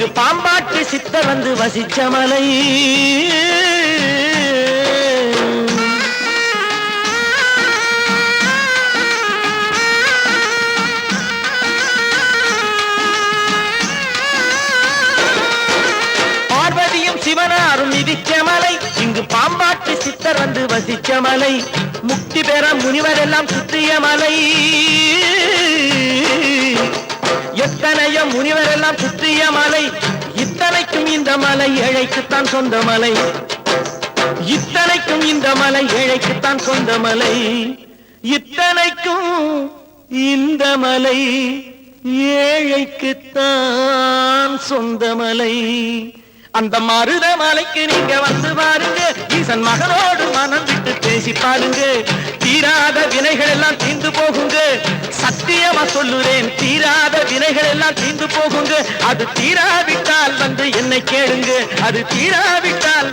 இங்கு பாம்பாட்டு சித்த வந்து வசிச்ச மலை. பார்வதியும் சிவனாரும் மிதிச்ச மலை. இங்கு பாம்பாட்டு சித்தர் வந்து வசிச்ச மலை. முக்தி பெற முனிவரெல்லாம் சுற்றிய மலை. எத்தனையோ முனிவரெல்லாம் சுற்றிய மலை? இத்தனைக்கும் இந்த மலை ஏழைக்குத்தான் சொந்த மலை. இத்தனைக்கும் இந்த மலை ஏழைக்குத்தான் சொந்த மலை. இத்தனைக்கும் இந்த மலை ஏழைக்குத்தான் சொந்த மலை. அந்த மருத மலைக்கு நீங்க வந்து பாருங்க. ஈசன் மகனோடு மனம் விட்டு பேசி பாருங்க. தீராத வினைகள் எல்லாம் தீர்ந்து போகுங்க. சத்தியமா சொல்லுறேன் தீராத வினை அது தீராவிட்டால் வந்து என்னை கேளுங்க. அது தீராவிட்டால்